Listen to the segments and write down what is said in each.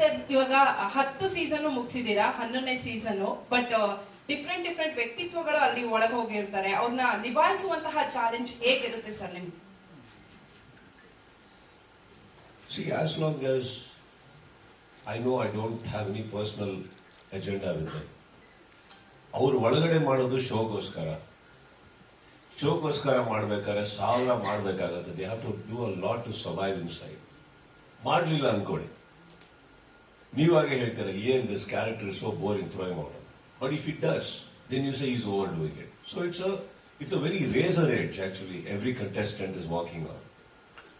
Sir ಇವಾಗ ಹತ್ತು season ಮುಗಿಸಿದೀರಾ ಹನ್ನೊಂದನೇ ಸೀಸನ್ ಬಟ್ ಡಿಫ್ರೆಂಟ್ ಡಿಫ್ರೆಂಟ್ ವ್ಯಕ್ತಿತ್ವಗಳು ಅಲ್ಲಿ ಒಳಗೆ ಹೋಗಿರ್ತಾರೆ. ಅವ್ರನ್ನ ನಿಭಾಯಿಸುವಂತಹ ಚಾಲೆಂಜ್ ಹೇಗಿರುತ್ತೆ ಸರ್ ನಿಮ್ಗೆ? See, as long as I know I don't have any personal agenda with them. ಅವ್ರು ಒಳಗಡೆ ಮಾಡೋದು ಶೋಗೋಸ್ಕರ. ಶೋಗೋಸ್ಕರ ಮಾಡ್ಬೇಕಾದ್ರೆ ಸಾವಿರ ಮಾಡಬೇಕಾಗತ್ತೆ. They have to do a lot to survive inside ಮಾಡಲಿಲ್ಲ ಅನ್ಕೊಳ್ಳಿ. ನೀವಾಗೆ ಹೇಳ್ತೀರಾ, ಏನ್ this character so boring throwing out but if it does then you say is over doing it so it's a it's a very racer age actually every contestant is walking on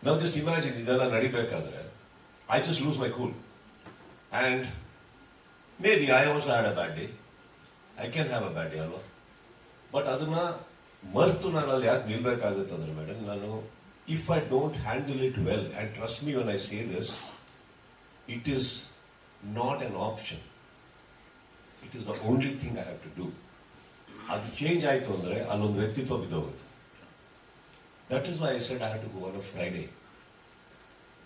ನಾವು just imagine ಇದೆಲ್ಲ ನಡಿಬೇಕಾದ್ರೆ I just lose my cool and maybe I also had a bad day I can have a bad day ಅಲ್ವಾ? But ಅದನ್ನ ಮರ್ತು ನಾನು ಅಲ್ಲಿ ಯಾಕೆ ನಿಲ್ಬೇಕಾಗುತ್ತೆ ಅಂದ್ರೆ ಮೇಡಮ್ ನಾನು if I don't handle it well and trust me when I say this it is not an option it is the only thing I have to do ಅದು ಚೇಂಜ್ ಆಯಿತು ಅಂದರೆ ಅಲ್ಲೊಂದು ವ್ಯಕ್ತಿತ್ವ ಬಿದ್ದೋಗುತ್ತೆ. That is I said I have to go on a Friday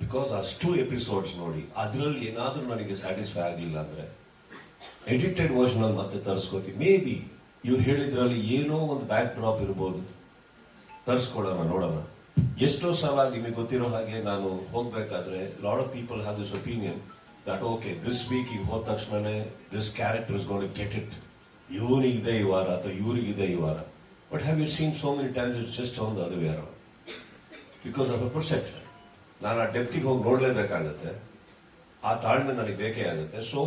because ಅಷ್ಟು episodes ನೋಡಿ, ಅದರಲ್ಲಿ ಏನಾದರೂ ನನಗೆ ಸ್ಯಾಟಿಸ್ಫೈ ಆಗಲಿಲ್ಲ ಅಂದರೆ ಎಡಿಟೆಡ್ ವರ್ಷನಲ್ಲಿ ಮತ್ತೆ ತರಿಸ್ಕೋತೀನಿ. ಮೇ ಬಿ ಇವ್ರು ಹೇಳಿದ್ರಲ್ಲಿ ಏನೋ ಒಂದು ಬ್ಯಾಕ್ ಡ್ರಾಪ್ ಇರ್ಬೋದು. ತರಿಸ್ಕೊಳ್ಳೋಣ, ನೋಡೋಣ. ಎಷ್ಟೋ ಸಲ ನಿಮಗೆ ಗೊತ್ತಿರೋ ಹಾಗೆ ನಾನು ಹೋಗ್ಬೇಕಾದ್ರೆ lot of people have this opinion that okay this week ಈಗ ಹೋದ ತಕ್ಷಣನೇ this character is gone get it ಇವನಿಗಿದೆ ಈ ವಾರ ಅಥವಾ ಇವರಿಗಿದೆ ಈ ವಾರ but have you seen so many times it's just on the other way because of a perception ನಾನು ಆ ಡೆಪ್ತಿಗೆ ಹೋಗಿ ನೋಡಲೇಬೇಕಾಗತ್ತೆ. ಆ ತಾಳ್ಮೆ ನನಗೆ ಬೇಕೇ ಆಗುತ್ತೆ. ಸೊ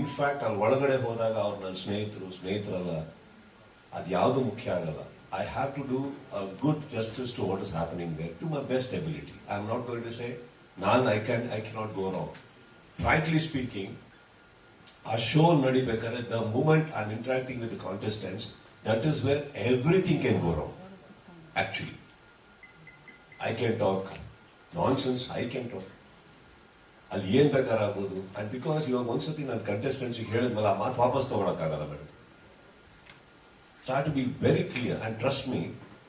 ಇನ್ಫ್ಯಾಕ್ಟ್ ಅಲ್ಲಿ ಒಳಗಡೆ ಹೋದಾಗ ಅವ್ರು ನನ್ನ ಸ್ನೇಹಿತರು, ಸ್ನೇಹಿತರಲ್ಲ, ಅದು ಯಾವುದು ಮುಖ್ಯ ಆಗಲ್ಲ. I have to do good justice to what is happening there to my best ability I am not going to say ನಾನು I can I cannot go wrong frankly speaking ಆ show ನಡಿಬೇಕಾದ್ರೆ the moment on interacting with contestants that is where everything can go wrong actually I can talk nonsense I can talk ಅಲ್ಲಿ ಏನ್ ಬೇಕಾದ್ರೆ ಆಗ್ಬೋದು. And because ಇವಾಗ ಒಂದ್ಸತಿ ನಾನು contestants ಹೇಳಿದ್ಮೇಲೆ ಆ ಮಾತು ವಾಪಸ್ ತಗೊಳಕ್ಕಾಗಲ್ಲ madam so to be very clear and trust me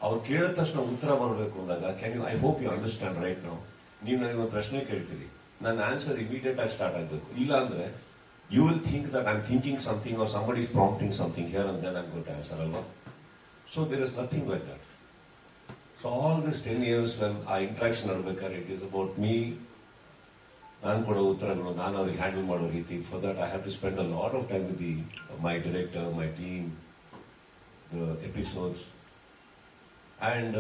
ಅವ್ರು ಕೇಳಿದ ತಕ್ಷಣ ಉತ್ತರ ಬರಬೇಕು ಅಂದಾಗ can you I hope you understand right ನಾವು ನೀವು ನನಗೆ ಒಂದು ಪ್ರಶ್ನೆ ಕೇಳ್ತೀರಿ. ನನ್ನ ಆನ್ಸರ್ ಇಮಿಡಿಯೇಟ್ ಆಗಿ ಸ್ಟಾರ್ಟ್ ಆಗಬೇಕು ಇಲ್ಲ ಅಂದ್ರೆ you will think that I'm thinking something or somebody is prompting something here then I'm good answer ಅಲ್ವಾ? So there is nothing like that so all this ten years when ಆ interaction ಆಡ್ಬೇಕಾದ್ರೆ it is about me ನಾನು ಕೊಡೋ ಉತ್ತರಗಳು, ನಾನು ಅವ್ರಿಗೆ handle ಮಾಡೋ ರೀತಿ. For that I have to spend a lot of time with the my director my team the episodes and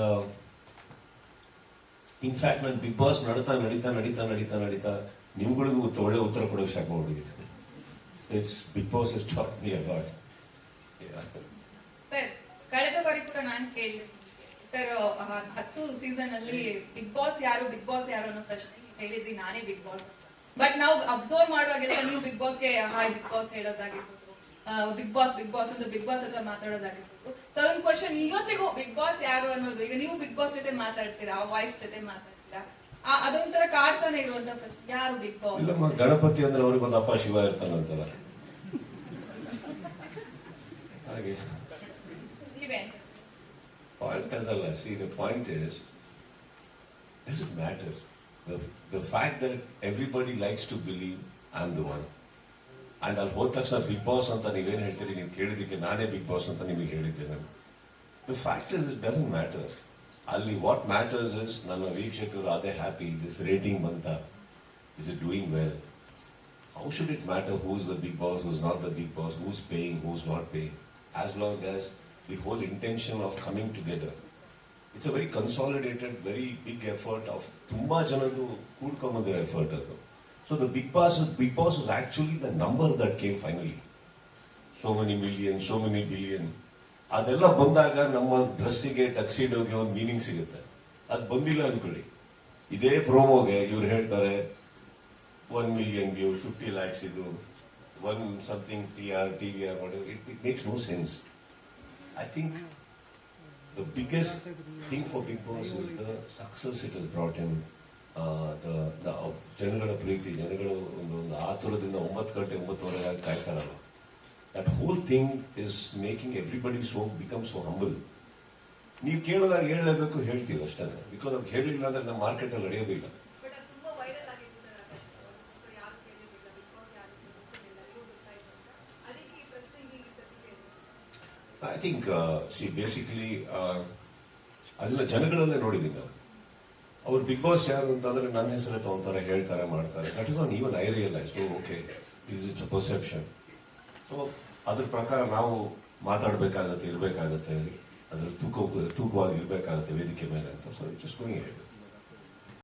in fact ನಾನು ಬಿಗ್ ಬಾಸ್ ನಡೀತಾ ನಡೀತಾ ನಡೀತಾ ನಡೀತಾ ನಡೀತಾ, ನಿಮ್ಗಳಿಗೂ ಒಳ್ಳೆ ಉತ್ತರ ಕೊಡೋಕೆ ಮಾಡ್ಬಿಟ್ಟಿದ್ದೀನಿ it's Bigg Boss is talk me about sir ಕಳೆದ ಬಾರಿ ಕೂಡ ನಾನು ಕೇಳಿದೆ. ಸರ್ ಹತ್ತು ಸೀಸನ್ ಅಲ್ಲಿ ಬಿಗ್ ಬಾಸ್ ಯಾರು ಬಿಗ್ ಬಾಸ್ ಯಾರು ಅನ್ನೋ ಪ್ರಶ್ನೆ ಹೇಳಿದ್ರಿ, ನಾನೇ ಬಿಗ್ ಬಾಸ್ ಬಟ್ ನಾವು ಅಬ್ಸರ್ವ್ ಮಾಡುವಾಗೆಲ್ಲ ನೀವು ಬಿಗ್ ಬಾಸ್ಗೆ ಹಾಯ್ ಬಿಗ್ ಬಾಸ್ ಹೇಳೋದಾಗಿರ್ಬೋದು ಬಿಗ್ ಬಾಸ್ ಬಿಗ್ ಬಾಸ್ ಅಂತ ಬಿಗ್ ಬಾಸ್ ಹತ್ರ ಮಾತಾಡೋದಾಗಿರ್ಬೋದು. ಅದೊಂದು ಕ್ವಶನ್ ಇವತ್ತಿಗೂ ಬಿಗ್ ಬಾಸ್ ಯಾರು ಅನ್ನೋದು. ಈಗ ನೀವು ಬಿಗ್ ಬಾಸ್ ಜೊತೆ ಮಾತಾಡ್ತೀರಾ? ಆ ವಾಯ್ಸ್ ಜೊತೆ ಮಾತಾಡ್ತೀರಾ? ಆ- ಅದೊಂಥರ ಕಾಡ್ತಾನೆ ಇರುವಂತ ಪ್ರಶ್ನೆ. ಯಾರು ಬಿಗ್ ಬಾಸ್ ಇಲ್ಲಮ್ಮ ಗಣಪತಿ ಅಂದ್ರೆ ಅವ್ರಿಗೊಂದು ಅಪ್ಪ ಶಿವ ಇರ್ತಾನಂತಲ್ಲ. ಹಾಗೆ. ನೀವೇ? Point ಅದಲ್ಲ. See the point is this it matters the fact that everybody likes to believe I am the one and ಅಲ್ಲಿ ಹೋದ ತಕ್ಷಣ ಬಿಗ್ ಬಾಸ್ ಅಂತ ನೀವೇನು ಹೇಳ್ತೀರಿ ನೀವು ಕೇಳಿದ್ದಕ್ಕೆ ನಾನೇ ಬಿಗ್ ಬಾಸ್ ಅಂತ ನಿಮಗೆ ಹೇಳಿದ್ದೆ ನಾನು the fact is it doesn't matter ಅಲ್ಲಿ ವಾಟ್ ಮ್ಯಾಟರ್ಸ್ ಇಸ್ ನನ್ನ ವೀಕ್ಷಕರು ಅದೇ ಹ್ಯಾಪಿ ದಿಸ್ ರೇಟಿಂಗ್ ಬಂತ is it doing well How should it matter who's the big boss, who's not the big boss, who's paying, who's not paying, as long as the whole intention of coming together. It's a very consolidated, very big effort of ತುಂಬಾ ಜನದ್ದು ಕೂಡ್ಕೊಂಬಂದಿರೋ effort ಅದು so the Bigg Boss Bigg Boss is actually the number that came finally so many million so many billion ಅದೆಲ್ಲ ಬಂದಾಗ ನಮ್ಮ ಡ್ರೆಸ್ಸಿಗೆ ಟಕ್ಸಿಡೋಗೆ ಒಂದು meaning ಸಿಗುತ್ತೆ. ಅದು ಬಂದಿಲ್ಲ ಅನ್ಕೊಳ್ಳಿ. ಇದೇ ಪ್ರೋಮೋಗೆ ಇವ್ರು ಹೇಳ್ತಾರೆ one million view fifty lakhs ಇದು. One something T R T V R it it makes no sense I think the biggest thing for Bigg Boss is the success it is brought in ಜನಗಳ ಪ್ರೀತಿ ಜನಗಳು ಒಂದು ಒಂದು ಆತುರದಿಂದ ಒಂಬತ್ತು ಗಂಟೆ ಒಂಬತ್ತುವರೆಗಾಗಿ ಕಾಯ್ತಾರಲ್ಲ that whole thing is making everybody so become so humble ನೀವು ಕೇಳಿದಾಗ ಹೇಳಲೇಬೇಕು ಹೇಳ್ತೀವಿ ಅಷ್ಟೇ. ಬಿಕಾಸ್ ಅವ್ರು ಹೇಳಿಲ್ಲ ಅಂದರೆ ನಮ್ಮ ಮಾರ್ಕೆಟಲ್ಲಿ ನಡೆಯೋದಿಲ್ಲ ಐ ಥಿಂಕ್ ಸಿ ಬೇಸಿಕಲಿ ಅದನ್ನ ಜನಗಳಲ್ಲೇ ನೋಡಿದ್ದೀನಿ ನಾವು. ಅವ್ರು ಬಿಗ್ ಬಾಸ್ ಯಾರು ಅಂತಂದ್ರೆ ನನ್ನ ಹೆಸರೇ ತಗೊಂತಾರೆ, ಹೇಳ್ತಾರೆ, ಮಾಡ್ತಾರೆ. That is on even I realise okay is it's a perception so ಅದ್ರ ಪ್ರಕಾರ ನಾವು ಮಾತಾಡಬೇಕಾಗತ್ತೆ, ಇರಬೇಕಾಗತ್ತೆ. ಅದ್ರ ತೂಕ, ತೂಕವಾಗಿ ಇರಬೇಕಾಗತ್ತೆ ವೇದಿಕೆ ಮೇಲೆ ಅಂತ. So it's going